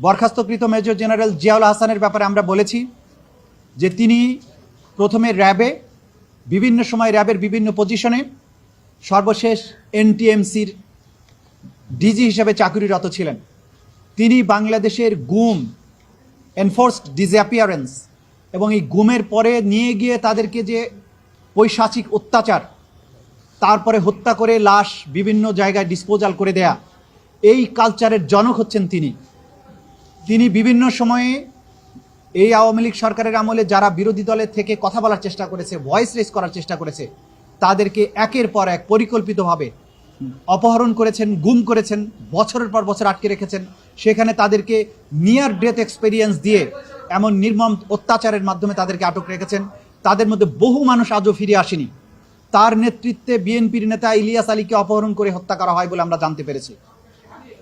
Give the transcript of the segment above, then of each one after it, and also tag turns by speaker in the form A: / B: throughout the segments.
A: বরখাস্তকৃত major general Ziaul হাসানের ব্যাপারে আমরা বলেছি যে তিনি প্রথমে র্যাবে, বিভিন্ন সময় র্যাবের বিভিন্ন পজিশনে সর্বশেষ এনটিএমসির ডিজি হিসেবে চাকুরিরত ছিলেন। তিনি বাংলাদেশের গুম এনফোর্সড ডিসঅ্যাপিয়ারেন্স এবং এই গুমের পরে নিয়ে গিয়ে তাদেরকে যে পৈশাচিক অত্যাচার, তারপরে হত্যা করে লাশ বিভিন্ন জায়গায় ডিসপোজাল করে দেয়া, এই কালচারের জনক হচ্ছেন তিনি। তিনি বিভিন্ন সময়ে এই আওয়ামী লীগ সরকারের আমলে যারা বিরোধী দলের থেকে কথা বলার চেষ্টা করেছে ভয়েস রেস করার চেষ্টা করেছে, তাদেরকে একের পর এক পরিকল্পিতভাবে অপহরণ করেছেন, গুম করেছেন, বছরের পর বছর আটকে রেখেছেন। সেখানে তাদেরকে নিয়ার ডেথ এক্সপেরিয়েন্স দিয়ে এমন নির্মম অত্যাচারের মাধ্যমে তাদেরকে আটক রেখেছেন। তাদের মধ্যে বহু মানুষ আজও ফিরে আসেনি। তার নেতৃত্বে বিএনপির নেতা ইলিয়াস আলীকে অপহরণ করে হত্যা করা হয় বলে আমরা জানতে পেরেছি।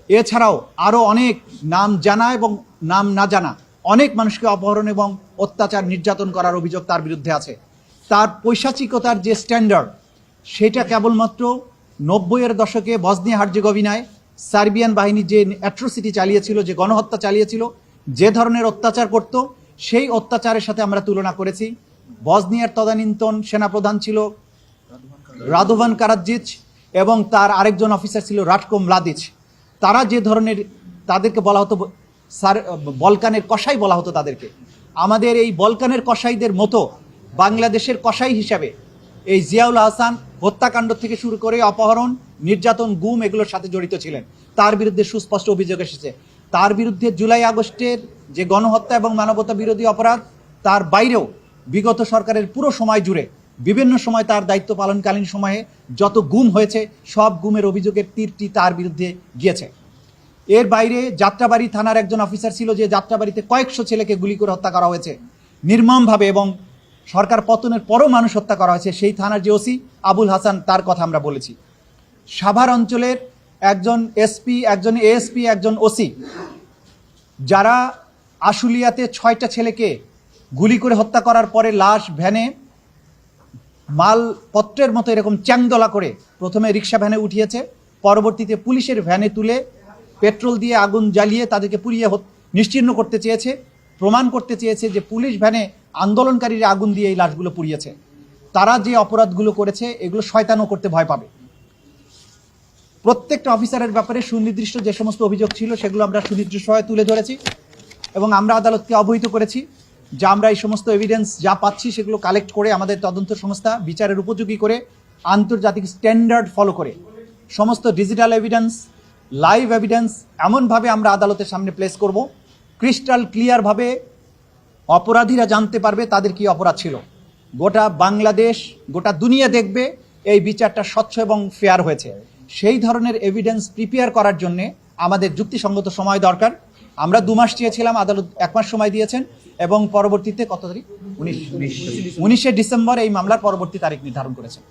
A: এছাড়াও আরও অনেক নাম জানা এবং নাম না জানা অনেক মানুষকে অপহরণ এবং অত্যাচার নির্যাতন করার অভিযোগ তার বিরুদ্ধে আছে। তার পৈশাচিকতার যে স্ট্যান্ডার্ড সেটা কেবলমাত্র নব্বইয়ের দশকে বসনিয়া হার্জেগোভিনায় সার্বিয়ান বাহিনী যে অ্যাট্রোসিটি চালিয়েছিল, যে গণহত্যা চালিয়েছিল, যে ধরনের অত্যাচার করত, সেই অত্যাচারের সাথে আমরা তুলনা করেছি। বসনিয়ার তদানীন্তন সেনাপ্রধান ছিল রাদোভান কারাজিচ এবং তার আরেকজন অফিসার ছিল রাটকো মলাদিচ তারা যে ধরনের তাদেরকে বলা হতো সার বলকানের কসাই বলা হতো তাদেরকে। আমাদের এই বলকানের কসাইদের মতো বাংলাদেশের কসাই হিসাবে এই জিয়াউল হাসান হত্যাকাণ্ড থেকে শুরু করে অপহরণ, নির্যাতন, গুম এগুলোর সাথে জড়িত ছিলেন। তার বিরুদ্ধে সুস্পষ্ট অভিযোগ এসেছে। তার বিরুদ্ধে জুলাই আগস্টের যে গণহত্যা এবং মানবতা বিরোধী অপরাধ, তার বাইরেও বিগত সরকারের পুরো সময় জুড়ে বিভিন্ন সময় তার দায়িত্ব পালনকালীন সময়ে যত গুম হয়েছে, সব গুমের অভিযোগের তীরটি তার বিরুদ্ধে গিয়েছে। এর বাইরে যাত্রাবাড়ি থানার একজন অফিসার ছিল যে যাত্রাবাড়িতে কয়েকশো ছেলেকে গুলি করে হত্যা করা হয়েছে। নির্মমভাবে এবং সরকার পতনের পরও মানুষ হত্যা করা হয়েছে, সেই থানার যে ওসি আবুল হাসান, তার কথা আমরা বলেছি। সাভার অঞ্চলের একজন এসপি, একজন এএসপি, একজন ওসি, যারা আশুলিয়াতে ছয়টা ছেলেকে গুলি করে হত্যা করার পরে লাশ ভ্যানে মালপত্রের মতো এরকম চ্যাংদলা করে প্রথমে রিক্সা ভ্যানে উঠিয়েছে, পরবর্তীতে পুলিশের ভ্যানে তুলে পেট্রোল দিয়ে আগুন জ্বালিয়ে তাদেরকে পুড়িয়ে নিশ্চিহ্ন করতে চেয়েছে, প্রমাণ করতে চেয়েছে যে পুলিশ ভ্যানে আন্দোলনকারীরা আগুন দিয়ে এই লাশগুলো পুড়িয়েছে। তারা যে অপরাধগুলো করেছে, এগুলো শয়তানও করতে ভয় পাবে। প্রত্যেকটা অফিসারের ব্যাপারে সুনির্দিষ্ট যে সমস্ত অভিযোগ ছিল, সেগুলো আমরা সুনির্দিষ্টভাবে তুলে ধরেছি এবং আমরা আদালতকে অবহিত করেছি। যে আমরা এই সমস্ত এভিডেন্স যা পাচ্ছি সেগুলো কালেক্ট করে আমাদের তদন্ত সংস্থা বিচারের উপযোগী করে আন্তর্জাতিক স্ট্যান্ডার্ড ফলো করে। সমস্ত ডিজিটাল এভিডেন্স লাইভ এভিডেন্স এমনভাবে আমরা আদালতের সামনে প্লেস করব। ক্রিস্টাল ক্লিয়ারভাবে অপরাধীরা জানতে পারবে তাদের কি অপরাধ ছিল। গোটা বাংলাদেশ, গোটা দুনিয়া দেখবে এই বিচারটা স্বচ্ছ এবং ফেয়ার হয়েছে। সেই ধরনের এভিডেন্স প্রিপেয়ার করার জন্যে আমাদের যুক্তিসঙ্গত সময় দরকার। আমরা দু মাস চেয়েছিলাম আদালত এক মাস সময় দিয়েছেন এবং পরবর্তীতে কত তারিখ? উনিশ। উনিশে। ডিসেম্বর এই মামলার পরবর্তী তারিখ নির্ধারণ করেছেন।